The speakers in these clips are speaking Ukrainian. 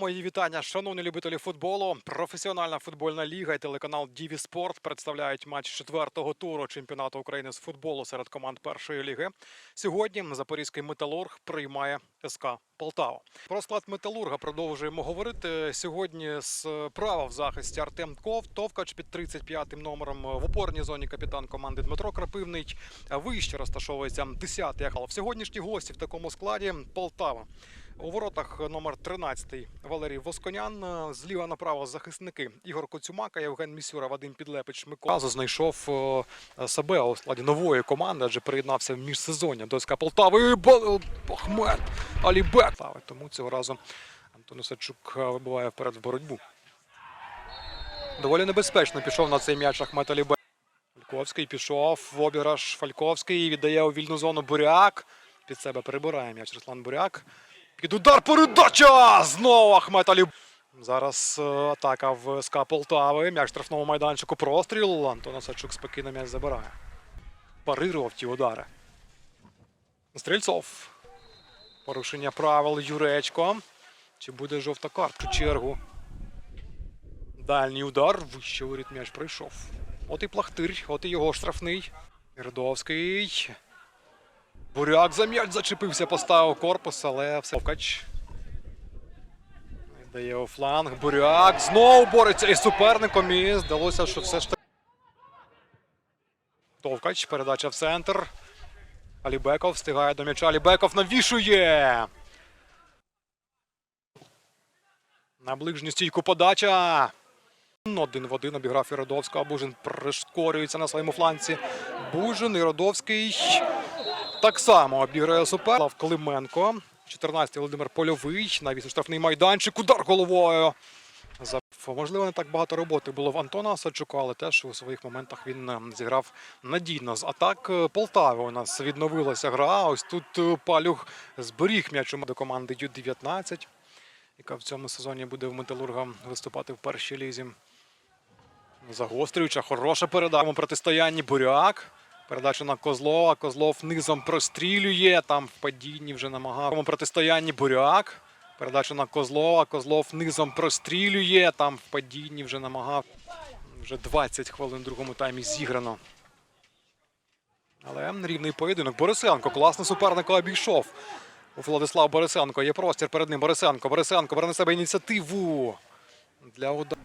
Мої вітання, шановні любителі футболу. Професіональна футбольна ліга і телеканал Діві Спорт представляють матч четвертого туру чемпіонату України з футболу серед команд першої ліги. Сьогодні Запорізький металург приймає СК Полтава. Про склад металурга продовжуємо говорити. Сьогодні справа в захисті Артем Тков, Товкач під 35-м номером в опорній зоні капітан команди Дмитро Крапивний. Вище розташовується 10-й ахал. В сьогоднішні гості в такому складі Полтава. У воротах номер 13 Валерій Восконян. Е, Зліва направо захисники Ігор Коцюмака, Євген Місюра, Вадим Підлепич, Микола. Знайшов е, себе у складі нової команди, адже приєднався в міжсезоння до СК Полтави. Ба- Ахмед Алібек. Тому цього разу Антон Осадчук е, вибиває вперед в боротьбу. Доволі небезпечно пішов на цей м'яч Ахмед Алібек. Фальковський пішов в обіграш Фальковський віддає у вільну зону Буряк. Під себе перебирає м'яч Руслан Буряк. Під удар передача! Знову Ахмет Аліб. Зараз е, атака в СК Полтави. М'яч штрафному майданчику простріл. Антон Осадчук спокійно м'яч забирає. Парирував ті удари. Стрільцов. Порушення правил Юречко. Чи буде жовта картка? Чергу. Дальній удар. Вище воріт м'яч пройшов. От і плахтир, от і його штрафний. Рядовський. Буряк за м'яч зачепився, поставив корпус, але все. Товкач. Дає у фланг. Буряк знову бореться із суперником. І здалося, що все ж таки. Товкач. Передача в центр. Алібеков встигає до м'яча. Алібеков навішує. На ближню стійку подача. Один в один обіграв Іродовського. Бужин пришкорюється на своєму фланці. Бужин і Родовський так само обіграє супер. Лав Клименко. 14-й Володимир Польовий. Навіс штрафний майданчик. Удар головою. Можливо, не так багато роботи було в Антона Садчука, але теж у своїх моментах він е, зіграв надійно. З атак е, Полтави у нас відновилася гра. Ось тут е, Палюх зберіг м'яч до команди Ю-19, яка в цьому сезоні буде в Металурга виступати в першій лізі. Загострююча, хороша передача у протистоянні Буряк. Передача на Козлова. Козлов низом прострілює. Там в падінні вже намагав. Протистоянні Буряк. Передача на Козлова. Козлов низом прострілює. Там в падінні вже намагав. Вже 20 хвилин в другому таймі зіграно. Але рівний поєдинок. Борисенко. Класно суперника обійшов. У Владислав Борисенко. Є простір перед ним. Борисенко. Борисенко бере на себе ініціативу. Для удару.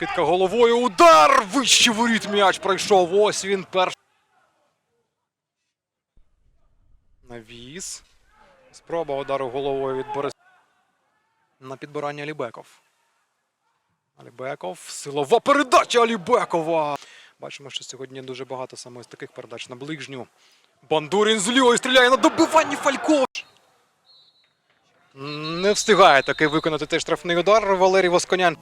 Скидка головою. Удар! Вище воріт м'яч пройшов. Ось він перший. Навіс. Спроба удару головою від Борис. На підбирання Алібеков. Алібеков. Силова передача Алібекова. Бачимо, що сьогодні дуже багато саме ось таких передач на ближню. Бандурін з лівої стріляє на добиванні Фальков. Не встигає таки виконати той штрафний удар Валерій Восконян.